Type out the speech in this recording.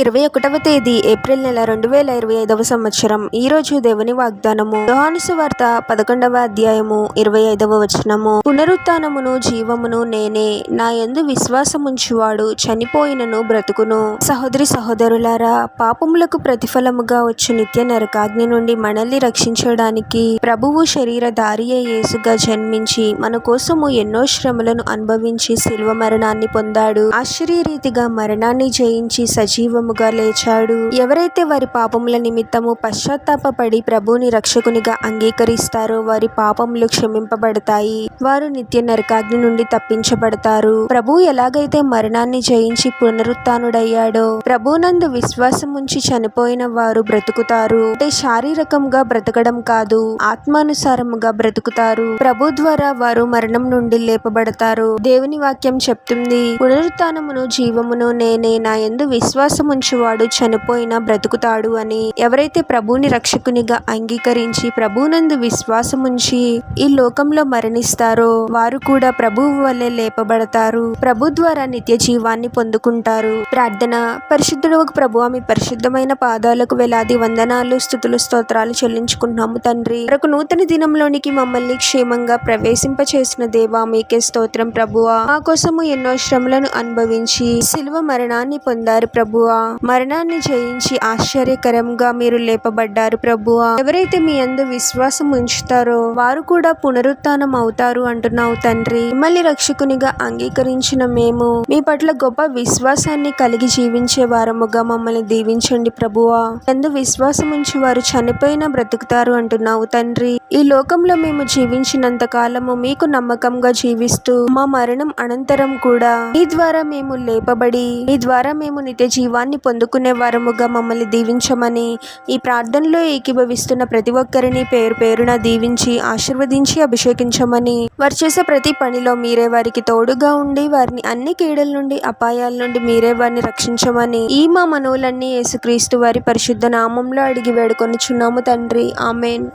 ఇరవై ఒకటవ తేదీ ఏప్రిల్ నెల రెండు వేల ఇరవై ఐదవ సంవత్సరం. ఈ రోజు దేవుని వాగ్దానము. యోహాను వార్త పదకొండవ అధ్యాయము ఇరవై ఐదవ వచనము. పునరుత్నమును జీవమును నేనే. నా యందు విశ్వాసముంచువాడు చనిపోయినను బ్రతుకును. సహోదరి సహోదరులారా పాపములకు ప్రతిఫలముగా వచ్చు నిత్య నరకాగ్ని నుండి మనల్ని రక్షించడానికి ప్రభువు శరీర దారియే యేసుగా జన్మించి మన కోసము ఎన్నో శ్రమలను అనుభవించి శిల్వ మరణాన్ని పొందాడు. ఆశ్చర్యరీతిగా మరణాన్ని జయించి సజీవముగా లేచాడు. ఎవరైతే వారి పాపముల నిమిత్తము పశ్చాత్తాపడి ప్రభుని రక్షకునిగా అంగీకరిస్తారో వారి పాపములు క్షమింపబడతాయి. వారు నిత్య నరకాగ్ని నుండి తప్పించబడతారు. ప్రభు ఎలాగైతే మరణాన్ని జయించి పునరుత్డయ్యాడో ప్రభునందు విశ్వాసం ఉంచి చనిపోయిన వారు బ్రతుకుతారు. అంటే శారీరకంగా బ్రతకడం కాదు ఆత్మానుసారముగా బ్రతుకుతారు. ప్రభు ద్వారా వారు మరణం నుండి లేపబడతారు. దేవుని వాక్యం చెప్తుంది పునరుత్నమును జీవమును నేనే నా ఎందు మంచివాడు చనిపోయినా బ్రతుకుతాడు అని ఎవరైతే ప్రభువుని రక్షకునిగా అంగీకరించి ప్రభువునందు విశ్వాసముంచి ఈ లోకంలో మరణిస్తారో వారు కూడా ప్రభువు వల్లే లేపబడతారు. ప్రభు ద్వారా నిత్య జీవాన్ని పొందుకుంటారు. ప్రార్థన. పరిశుద్ధుడు ప్రభు మీ పరిశుద్ధమైన పాదాలకు వేలాది వందనాలు స్థుతులు స్తోత్రాలు చెల్లించుకుంటున్నాము తండ్రి. ఒక నూతన దినంలోనికి మమ్మల్ని క్షేమంగా ప్రవేశింప చేసిన దేవా మీకే స్తోత్రం ప్రభువా. మా కోసము ఎన్నో శ్రమలను అనుభవించి శిల్వ మరణాన్ని పొందారు ప్రభువా. మరణాన్ని జయించి ఆశ్చర్యకరంగా మీరు లేపబడ్డారు ప్రభువా ఎవరైతే మీ అందు విశ్వాసం ఉంచుతారో వారు కూడా పునరుత్నం అవుతారు అంటున్నావు తండ్రి. మిమ్మల్ని రక్షకునిగా అంగీకరించిన మేము మీ పట్ల గొప్ప విశ్వాసాన్ని కలిగి జీవించే వారముగా మమ్మల్ని దీవించండి ప్రభువా. ఎందు విశ్వాసం ఉంచి వారు చనిపోయినా బ్రతుకుతారు అంటున్నావు తండ్రి. ఈ లోకంలో మేము జీవించినంత కాలము మీకు నమ్మకంగా జీవిస్తూ మా మరణం అనంతరం కూడా మీ ద్వారా మేము లేపబడి మీ ద్వారా మేము నిత్య జీవాన్ని పొందుకునే వారముగా మమ్మల్ని దీవించమని ఈ ప్రార్థనలో ఏకీభవిస్తున్న ప్రతి ఒక్కరిని పేరు పేరున దీవించి ఆశీర్వదించి అభిషేకించమని వారు చేసే ప్రతి పనిలో మీరే వారికి తోడుగా ఉండి వారిని అన్ని కీడల నుండి అపాయాల నుండి మీరే వారిని రక్షించమని ఈ మా మనవులన్నీ యేసుక్రీస్తు వారి పరిశుద్ధ నామంలో అడిగి వేడుకొనిచున్నాము తండ్రి. ఆమెన్.